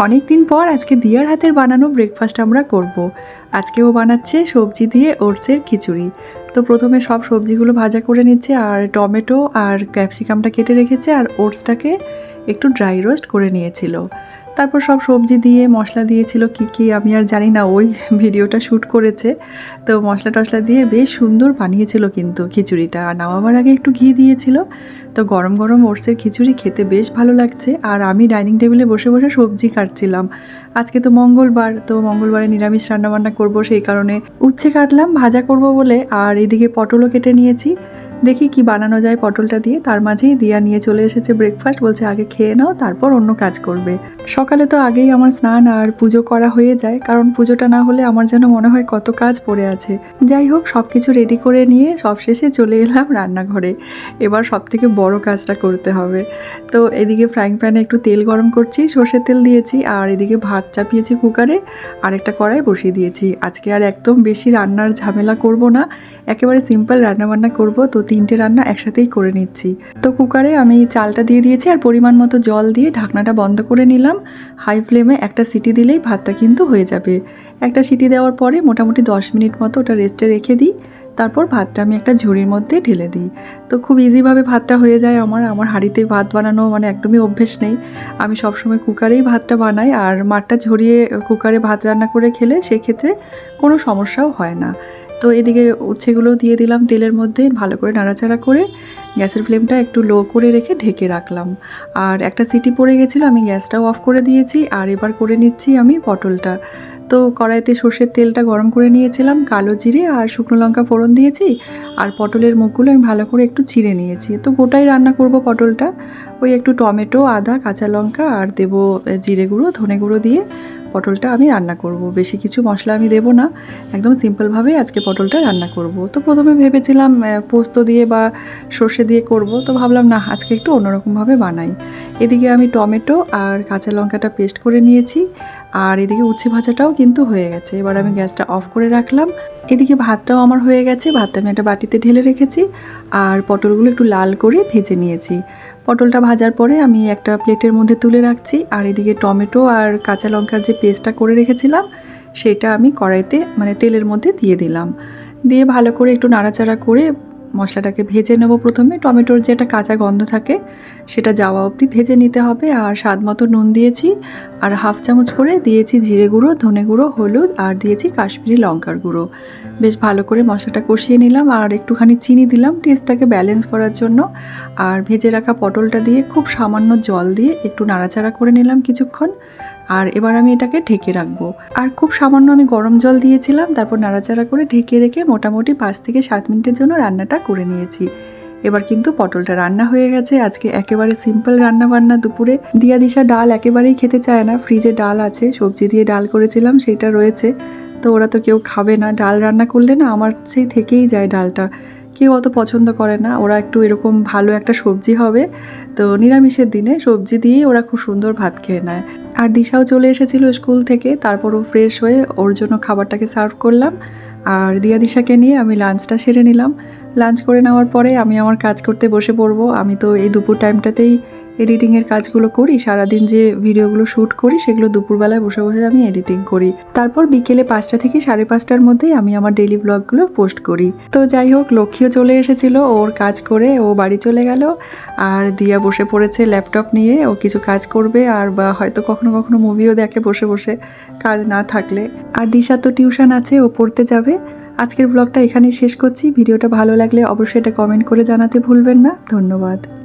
অনেক দিন পর আজকে দিয়ার হাতের বানানো ব্রেকফাস্ট আমরা করব। আজকে ও বানাচ্ছে সবজি দিয়ে ওটসের খিচুড়ি তো প্রথমে সব সবজিগুলো ভাজা করে নিচ্ছে আর টমেটো আর ক্যাপসিকামটা কেটে রেখেছে আর ওটসটাকে একটু ড্রাই রোস্ট করে নিয়েছিল তারপর সব সবজি দিয়ে মশলা দিয়েছিল কি কি আমি আর জানি না, ওই ভিডিওটা শ্যুট করেছে। তো মশলা টশলা দিয়ে বেশ সুন্দর বানিয়েছিল কিন্তু খিচুড়িটা। আর নামাবার আগে একটু ঘি দিয়েছিল। তো গরম গরম ওটসের খিচুড়ি খেতে বেশ ভালো লাগছে। আর আমি ডাইনিং টেবিলে বসে বসে সবজি কাটছিলাম। আজকে তো মঙ্গলবার, তো মঙ্গলবারে নিরামিষ রান্নাবান্না করব সেই কারণে উচ্ছে কাটলাম, ভাজা করব বলে। আর এদিকে পটলও কেটে নিয়েছি। দেখি কি বানানো যায় পটলটা দিয়ে। তার মাঝেই দিয়া নিয়ে চলে এসেছে ব্রেকফাস্ট বলছে, আগে খেয়ে নাও, তারপর অন্য কাজ করবে। সকালে তো আগেই আমার স্নান আর পুজো করা হয়ে যায়, কারণ পুজোটা না হলে আমার যেন মনে হয় কত কাজ পড়ে আছে। যাই হোক সব কিছু রেডি করে নিয়ে সব শেষে চলে এলাম রান্নাঘরে। এবার সব থেকে বড় কাজটা করতে হবে। তো এদিকে ফ্রাইং প্যানে একটু তেল গরম করছি, সর্ষের তেল দিয়েছি, আর এদিকে ভাত চাপিয়েছি কুকারে আর একটা কড়াই বসিয়ে দিয়েছি। আজকে আর একদম বেশি রান্নার ঝামেলা করব না, একেবারে সিম্পল রান্নাবান্না করব। তো তিনটে রান্না একসাথেই করে নিচ্ছি। তো কুকারে আমি চালটা দিয়ে দিয়েছি আর পরিমাণ মতো জল দিয়ে ঢাকনাটা বন্ধ করে নিলাম। হাই ফ্লেমে একটা সিটি দিলেই ভাতটা কিন্তু হয়ে যাবে। একটা সিটি দেওয়ার পরে মোটামুটি দশ মিনিট মতো ওটা রেস্টে রেখে দিই। তারপর ভাতটা আমি একটা ঝুড়ির মধ্যে ঢেলে দিই। তো খুব ইজিভাবে ভাতটা হয়ে যায় আমার। আমার হাঁড়িতে ভাত বানানো মানে একদমই অভ্যেস নেই। আমি সবসময় কুকারেই ভাতটা বানাই আর মাঠটা ঝরিয়ে কুকারে ভাত রান্না করে খেলে সেক্ষেত্রে কোনো সমস্যাও হয় না। তো এদিকে উচ্ছেগুলো দিয়ে দিলাম তেলের মধ্যে ভালো করে নাড়াচাড়া করে। গ্যাসের ফ্লেমটা একটু লো করে রেখে ঢেকে রাখলাম। আর একটা সিটি পড়ে গেছিল, আমি গ্যাসটাও অফ করে দিয়েছি। আর এবার করে নিচ্ছি আমি পটলটা। তো কড়াইতে সর্ষের তেলটা গরম করে নিয়েছিলাম, কালো জিরে আর শুকনো লঙ্কা ফোড়ন দিয়েছি, আর পটলের মুখগুলো আমি ভালো করে একটু চিড়ে নিয়েছি। তো গোটাই রান্না করব পটলটা। ওই একটু টমেটো, আদা, কাঁচা লঙ্কা আর দেবো জিরে গুঁড়ো, ধনে গুঁড়ো দিয়ে পটলটা আমি রান্না করব। বেশি কিছু মশলা আমি দেবো না। একদম সিম্পলভাবেই আজকে পটলটা রান্না করব। তো প্রথমে ভেবেছিলাম পোস্ত দিয়ে বা সর্ষে দিয়ে করব। তো ভাবলাম, না, আজকে একটু অন্যরকমভাবে বানাই। এদিকে আমি টমেটো আর কাঁচা লঙ্কাটা পেস্ট করে নিয়েছি। আর এদিকে উচ্ছে ভাজাটাও কিন্তু হয়ে গেছে। এবার আমি গ্যাসটা অফ করে রাখলাম। এদিকে ভাতটাও আমার হয়ে গেছে। ভাতটা আমি একটা বাটিতে ঢেলে রেখেছি। আর পটলগুলো একটু লাল করে ভেজে নিয়েছি। পটলটা ভাজার পরে আমি একটা প্লেটের মধ্যে তুলে রাখছি। আর এদিকে টমেটো আর কাঁচা লঙ্কার যে পেস্টটা করে রেখেছিলাম, সেটা আমি কড়াইতে মানে তেলের মধ্যে দিয়ে দিলাম। দিয়ে ভালো করে একটু নাড়াচাড়া করে মশলাটাকে ভেজে নেব প্রথমে। টমেটোর যে একটা কাঁচা গন্ধ থাকে, সেটা যাওয়া অবধি ভেজে নিতে হবে। আর স্বাদ মতো নুন দিয়েছি, আর হাফ চামচ করে দিয়েছি জিরে গুঁড়ো, ধনে গুঁড়ো, হলুদ, আর দিয়েছি কাশ্মীরি লঙ্কার গুঁড়ো। বেশ ভালো করে মশলাটা কষিয়ে নিলাম, আর একটুখানি চিনি দিলাম টেস্টটাকে ব্যালেন্স করার জন্য। আর ভেজে রাখা পটলটা দিয়ে খুব সামান্য জল দিয়ে একটু নাড়াচাড়া করে নিলাম কিছুক্ষণ। আর এবার আমি এটাকে ঢেকে রাখব। আর খুব সামান্য আমি গরম জল দিয়েছিলাম, তারপর নাড়াচাড়া করে ঢেকে রেখে মোটামুটি পাঁচ থেকে সাত মিনিটের জন্য রান্নাটা করে নিয়েছি। এবার কিন্তু পটলটা রান্না হয়ে গেছে। আজকে একেবারে সিম্পল রান্না বান্না দুপুরে। দিয়া দিশা ডাল একেবারেই খেতে চায় না। ফ্রিজে ডাল আছে, সবজি দিয়ে ডাল করেছিলাম সেইটা রয়েছে। তো ওরা তো কেউ খাবে না। ডাল রান্না করলে না আমার সেই থেকেই যায় ডালটা। কেউ অত পছন্দ করে না। ওরা একটু এরকম ভালো একটা সবজি হবে। তো নিরামিষের দিনে সবজি দিয়েই ওরা খুব সুন্দর ভাত খেয়ে নেয়। আর দিশাও চলে এসেছিল স্কুল থেকে তারপর ও ফ্রেশ হয়ে ওর জন্য খাবারটাকে সার্ভ করলাম। আর দিয়া দিশাকে নিয়ে আমি লাঞ্চটা সেরে নিলাম। লাঞ্চ করে নেওয়ার পরে আমি আমার কাজ করতে বসে পড়ব। আমি তো এই দুপুর টাইমটাতেই এডিটিংয়ের কাজগুলো করি, সারাদিন যে ভিডিওগুলো শ্যুট করি, সেগুলো দুপুরবেলায় বসে বসে আমি এডিটিং করি। তারপর বিকেলে পাঁচটা থেকে সাড়ে পাঁচটার মধ্যেই আমি আমার ডেলি ব্লগগুলো পোস্ট করি। তো যাই হোক, লক্ষ্মীও চলে এসেছিল, ওর কাজ করে ও বাড়ি চলে গেল। আর দিয়া বসে পড়েছে ল্যাপটপ নিয়ে, ও কিছু কাজ করবে আর বা হয়তো কখনো কখনো মুভিও দেখে বসে বসে কাজ না থাকলে। আর দিশা তো টিউশন আছে, ও পড়তে যাবে। আজকের ব্লগটা এখানেই শেষ করছি। ভিডিওটা ভালো লাগলে অবশ্যই এটা কমেন্ট করে জানাতে ভুলবেন না। ধন্যবাদ।